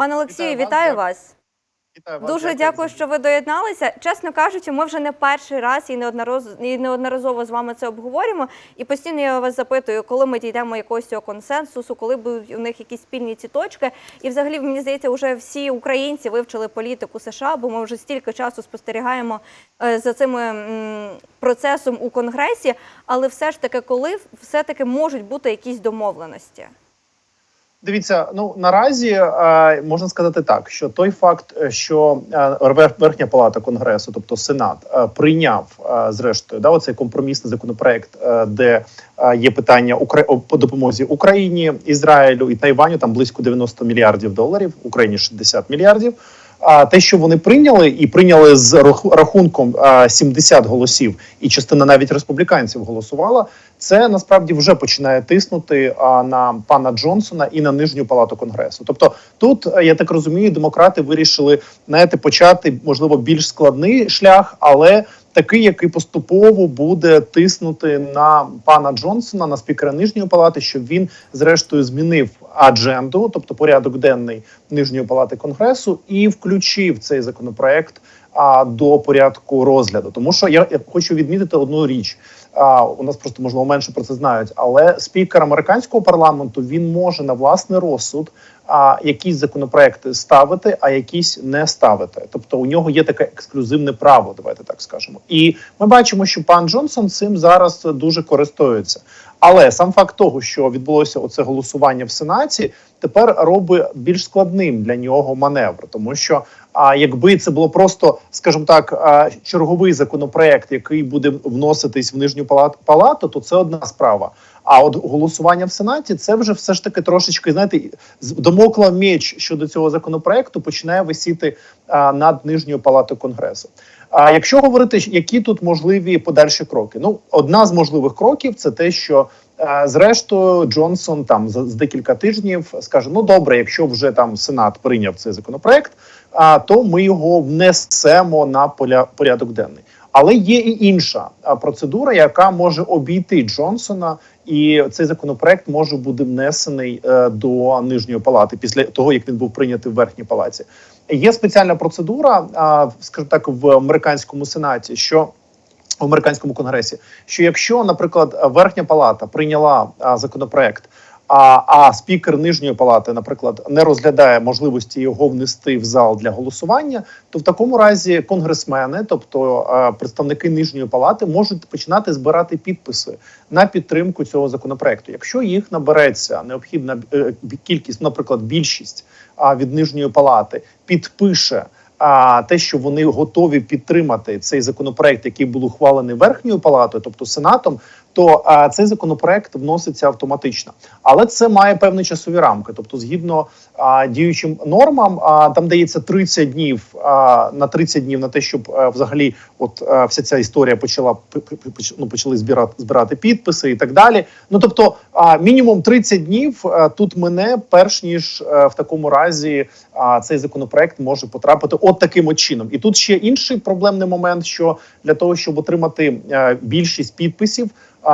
Пане Олексію, Вітаю вітаю вас. Вітаю вас, Дуже дякую, що ви доєдналися. Чесно кажучи, ми вже не перший раз і неодноразово, і неодноразово з вами це обговорюємо. І постійно я вас запитую, коли ми дійдемо якогось цього консенсусу, коли будуть у них якісь спільні ці точки. І взагалі, мені здається, вже всі українці вивчили політику США, бо ми вже стільки часу спостерігаємо е, за цим процесом у конгресі. Але все ж таки, коли все-таки можуть бути якісь домовленості? Дивіться, ну наразі е, можна сказати так, що той факт, е, що е, верхня палата конгресу, тобто Сенат, е, прийняв е, зрештою да, оцей компромісний законопроект, е, де е, є питання Укра... по допомозі Україні, Ізраїлю і Тайваню, там близько 90 мільярдів доларів, Україні 60 мільярдів. А те, що вони прийняли, і прийняли з раху- рахунком 70 голосів, і частина навіть республіканців голосувала. Це насправді вже починає тиснути на пана Джонсона і на нижню палату конгресу. Тобто, тут е, я так розумію, демократи вирішили знаєте, почати можливо більш складний шлях, але такий, який поступово буде тиснути на пана Джонсона, на спікера нижньої палати, щоб він зрештою змінив адженду, тобто порядок денний нижньої палати конгресу, і включив цей законопроект а, до порядку розгляду. Тому що я, хочу відмітити одну річ. А, у нас просто можливо менше про це знають, але спікер американського парламенту він може на власний розсуд а, якісь законопроекти ставити, а якісь не ставити. Тобто у нього є таке ексклюзивне право. Давайте так скажемо. І ми бачимо, що пан Джонсон цим зараз дуже користується. Але сам факт того, що відбулося оце голосування в сенаті, тепер робить більш складним для нього маневр, тому що а якби це було просто, скажімо так, черговий законопроект, який буде вноситись в нижню палат- палату, то це одна справа. А от голосування в сенаті це вже все ж таки трошечки знаєте, домоклав меч щодо цього законопроекту починає висіти над нижньою палатою конгресу. А якщо говорити, які тут можливі подальші кроки, ну одна з можливих кроків це те, що зрештою Джонсон там за з декілька тижнів скаже: ну добре, якщо вже там Сенат прийняв цей законопроект, то ми його внесемо на поля порядок денний. Але є і інша процедура, яка може обійти Джонсона, і цей законопроект може бути внесений е, до нижньої палати після того, як він був прийнятий в верхній палаті. Є спеціальна процедура, а, скажімо так, в американському сенаті, що в американському конгресі, що якщо, наприклад, верхня палата прийняла а, законопроект. А, а спікер нижньої палати, наприклад, не розглядає можливості його внести в зал для голосування, то в такому разі конгресмени, тобто е, представники нижньої палати, можуть починати збирати підписи на підтримку цього законопроекту. Якщо їх набереться необхідна е, кількість, наприклад, більшість від нижньої палати підпише. А те, що вони готові підтримати цей законопроект, який був ухвалений верхньою палатою, тобто сенатом, то а, цей законопроект вноситься автоматично, але це має певні часові рамки. Тобто, згідно а, діючим нормам, а, там дається 30 днів а, на 30 днів на те, щоб а, взагалі, от а, вся ця історія почала ну, почали збирати збирати підписи і так далі. Ну тобто, а, мінімум 30 днів а, тут мене, перш ніж а, в такому разі а, цей законопроект може потрапити от таким от чином. І тут ще інший проблемний момент: що для того, щоб отримати е, більшість підписів,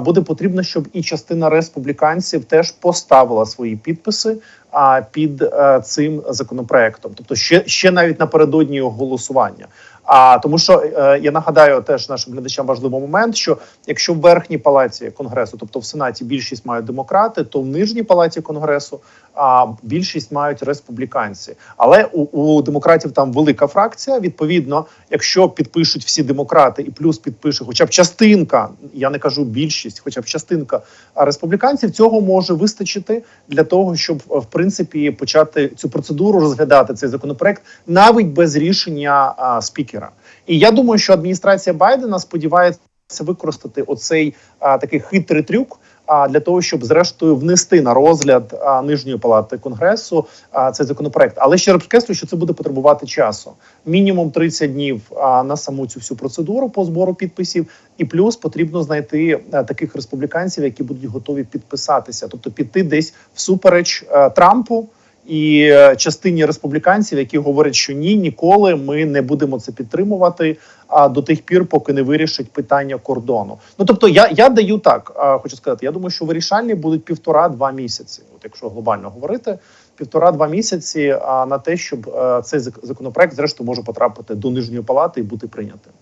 буде потрібно, щоб і частина республіканців теж поставила свої підписи а, під е, цим законопроектом, тобто ще, ще навіть напередодні голосування. А тому, що е, я нагадаю теж нашим глядачам важливий момент, що якщо в верхній палаті конгресу, тобто в сенаті, більшість мають демократи, то в нижній палаті конгресу а більшість мають республіканці. Але у, у демократів там велика фракція. Відповідно, якщо підпишуть всі демократи і плюс підпише, хоча б частинка, я не кажу більшість, хоча б частинка республіканців, цього може вистачити для того, щоб в принципі почати цю процедуру розглядати цей законопроект навіть без рішення а, спікера. І я думаю, що адміністрація Байдена сподівається використати оцей а, такий хитрий трюк. А для того, щоб зрештою внести на розгляд нижньої палати конгресу цей законопроект, але ще раз підкреслюю, що це буде потребувати часу. Мінімум 30 днів на саму цю всю процедуру по збору підписів, і плюс потрібно знайти а, таких республіканців, які будуть готові підписатися, тобто піти десь всупереч а, Трампу. І е, частині республіканців, які говорять, що ні, ніколи ми не будемо це підтримувати. А до тих пір, поки не вирішить питання кордону. Ну тобто, я я даю так, хочу сказати. Я думаю, що вирішальні будуть півтора-два місяці. От якщо глобально говорити, півтора-два місяці на те, щоб е, цей законопроект зрештою може потрапити до нижньої палати і бути прийнятим.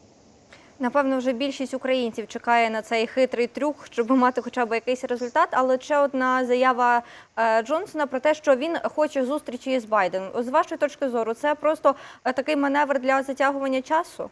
Напевно, вже більшість українців чекає на цей хитрий трюк, щоб мати хоча б якийсь результат. Але ще одна заява е, Джонсона про те, що він хоче зустрічі з Байденом. З вашої точки зору, це просто е, такий маневр для затягування часу.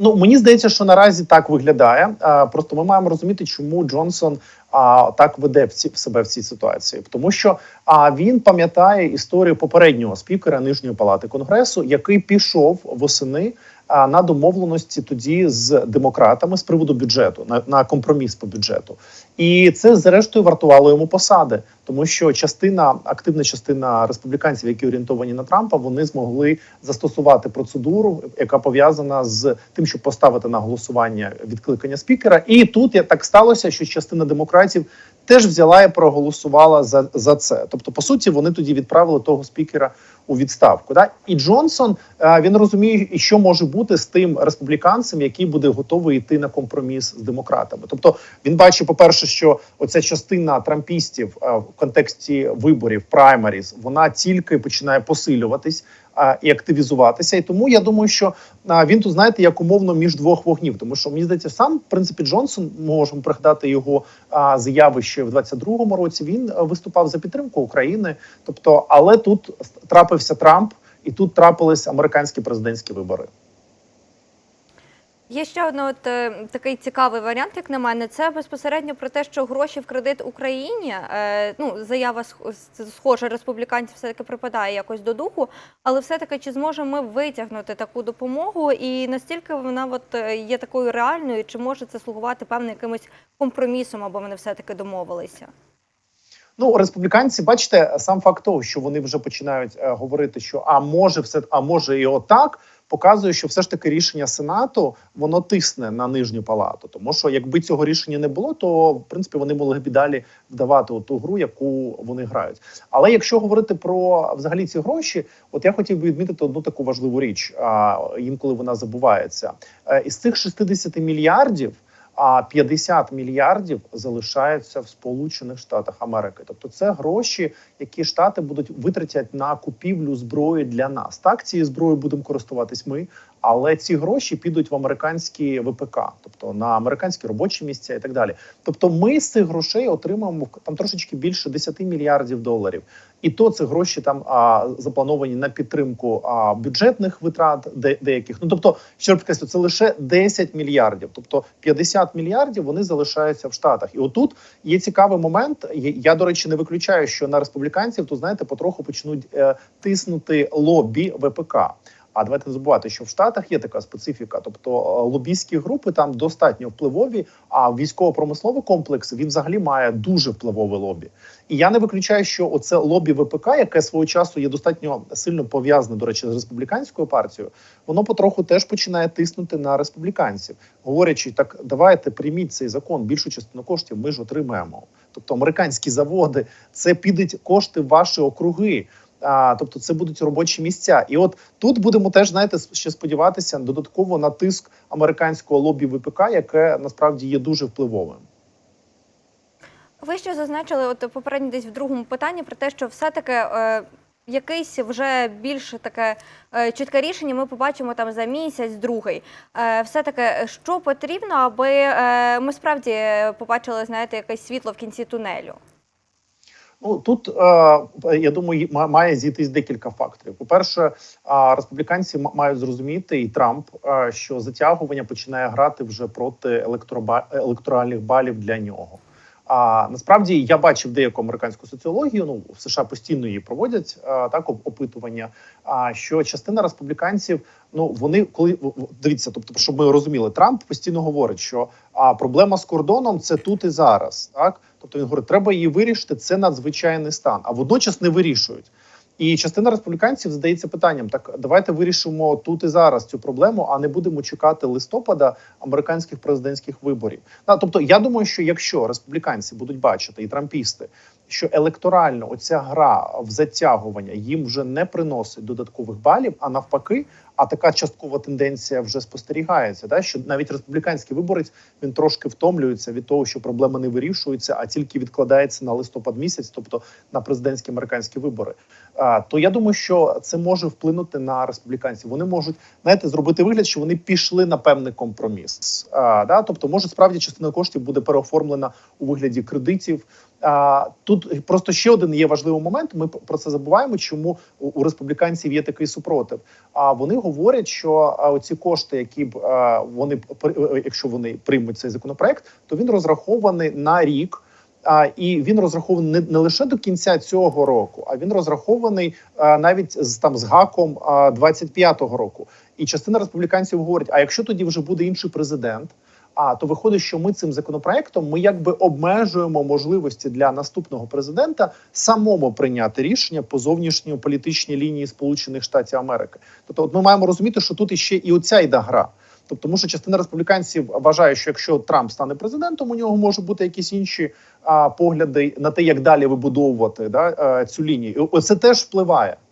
Ну мені здається, що наразі так виглядає. Просто ми маємо розуміти, чому Джонсон а, так веде в ці себе в цій ситуації, тому що а він пам'ятає історію попереднього спікера нижньої палати конгресу, який пішов восени а, на домовленості тоді з демократами з приводу бюджету на, на компроміс по бюджету, і це зрештою вартувало йому посади, тому що частина активна частина республіканців, які орієнтовані на Трампа, вони змогли застосувати процедуру, яка пов'язана з тим, щоб поставити на голосування відкликання спікера. І тут так сталося, що частина демократів теж взяла і проголосувала за, за це. Тобто, по суті, вони тоді відправили того спікера у відставку. Да? І Джонсон е, він розуміє, що може бути з тим республіканцем, який буде готовий йти на компроміс з демократами. Тобто він бачить, по перше, що оця частина трампістів е, в контексті виборів праймаріз вона тільки починає посилюватись і активізуватися. І тому я думаю, що він тут знаєте як умовно між двох вогнів, тому що мені здається, сам в принципі Джонсон можемо пригадати його заяви ще в 22-му році. Він виступав за підтримку України. Тобто, але тут трапився Трамп, і тут трапились американські президентські вибори. Є ще один от, е, такий цікавий варіант, як на мене, це безпосередньо про те, що гроші в кредит Україні. Е, ну, заява схожа республіканців все таки припадає якось до духу, але все-таки чи зможемо ми витягнути таку допомогу, і настільки вона от е, є такою реальною, чи може це слугувати певним якимось компромісом, або вони все-таки домовилися? Ну, республіканці, бачите, сам факт того, що вони вже починають е, говорити, що а може, все а може і отак, показує, що все ж таки рішення сенату воно тисне на нижню палату. Тому що якби цього рішення не було, то в принципі вони могли б і далі вдавати ту гру, яку вони грають. Але якщо говорити про взагалі ці гроші, от я хотів би відмітити одну таку важливу річ. А інколи вона забувається. Е, Із цих 60 мільярдів. А 50 мільярдів залишаються в Сполучених Штатах Америки. Тобто, це гроші, які штати будуть витратять на купівлю зброї для нас. Так, цією зброєю будемо користуватись ми, але ці гроші підуть в американські ВПК, тобто на американські робочі місця і так далі. Тобто, ми з цих грошей отримаємо там трошечки більше 10 мільярдів доларів. І то це гроші там а, заплановані на підтримку а, бюджетних витрат де, деяких. Ну тобто, що підкреслю, це лише 10 мільярдів, тобто 50 мільярдів вони залишаються в Штатах. І отут є цікавий момент. Я, до речі, не виключаю, що на республіканців то знаєте, потроху почнуть е, тиснути лобі ВПК. А давайте не забувати, що в Штатах є така специфіка, тобто е, лобійські групи там достатньо впливові. А військово-промисловий комплекс він взагалі має дуже впливове лобі. І я не виключаю, що оце лобі ВПК, яке свого часу є достатньо сильно пов'язане, до речі, з республіканською партією, воно потроху теж починає тиснути на республіканців, говорячи, так давайте прийміть цей закон. Більшу частину коштів ми ж отримаємо. Тобто американські заводи, це підуть кошти ваші округи. А, тобто це будуть робочі місця, і от тут будемо теж знаєте ще сподіватися додатково на тиск американського лобі ВПК, яке насправді є дуже впливовим. Ви ще зазначили, от попередньо десь в другому питанні про те, що все-таки е, якесь вже більш таке е, чітке рішення ми побачимо там за місяць, другий. Е, все-таки що потрібно, аби е, ми справді побачили, знаєте, якесь світло в кінці тунелю? Ну тут е, я думаю, ма- має зійтись декілька факторів. По перше, республіканці мають зрозуміти, і Трамп, е, що затягування починає грати вже проти електоральних балів для нього. А насправді я бачив деяку американську соціологію. Ну в США постійно її проводять е, так опитування. А що частина республіканців, ну вони коли дивіться, тобто, щоб ми розуміли, Трамп постійно говорить, що а проблема з кордоном це тут і зараз. Так, тобто він говорить, треба її вирішити. Це надзвичайний стан, а водночас не вирішують. І частина республіканців задається питанням: так давайте вирішимо тут і зараз цю проблему, а не будемо чекати листопада американських президентських виборів. Да, тобто, я думаю, що якщо республіканці будуть бачити і трампісти, що електорально оця гра в затягування їм вже не приносить додаткових балів, а навпаки, а така часткова тенденція вже спостерігається. Да? Що навіть республіканський виборець він трошки втомлюється від того, що проблема не вирішується, а тільки відкладається на листопад місяць, тобто на президентські американські вибори. А, то я думаю, що це може вплинути на республіканців. Вони можуть знаєте, зробити вигляд, що вони пішли на певний компроміс. А, да? Тобто, може справді частина коштів буде переоформлена у вигляді кредитів. А, тут просто ще один є важливий момент. Ми про це забуваємо. Чому у, у республіканців є такий супротив? А вони говорять, що а, оці кошти, які б а, вони е, якщо вони приймуть цей законопроект, то він розрахований на рік. А, і він розрахований не, не лише до кінця цього року, а він розрахований а, навіть з там з гаком а, 25-го року. І частина республіканців говорить: а якщо тоді вже буде інший президент, а то виходить, що ми цим законопроектом ми якби обмежуємо можливості для наступного президента самому прийняти рішення по зовнішньополітичній лінії Сполучених Штатів Америки. Тобто, от ми маємо розуміти, що тут іще і оця йде гра. Тобто, тому що частина республіканців вважає, що якщо Трамп стане президентом, у нього можуть бути якісь інші а, погляди на те, як далі вибудовувати да, а, цю лінію. І Оце теж впливає.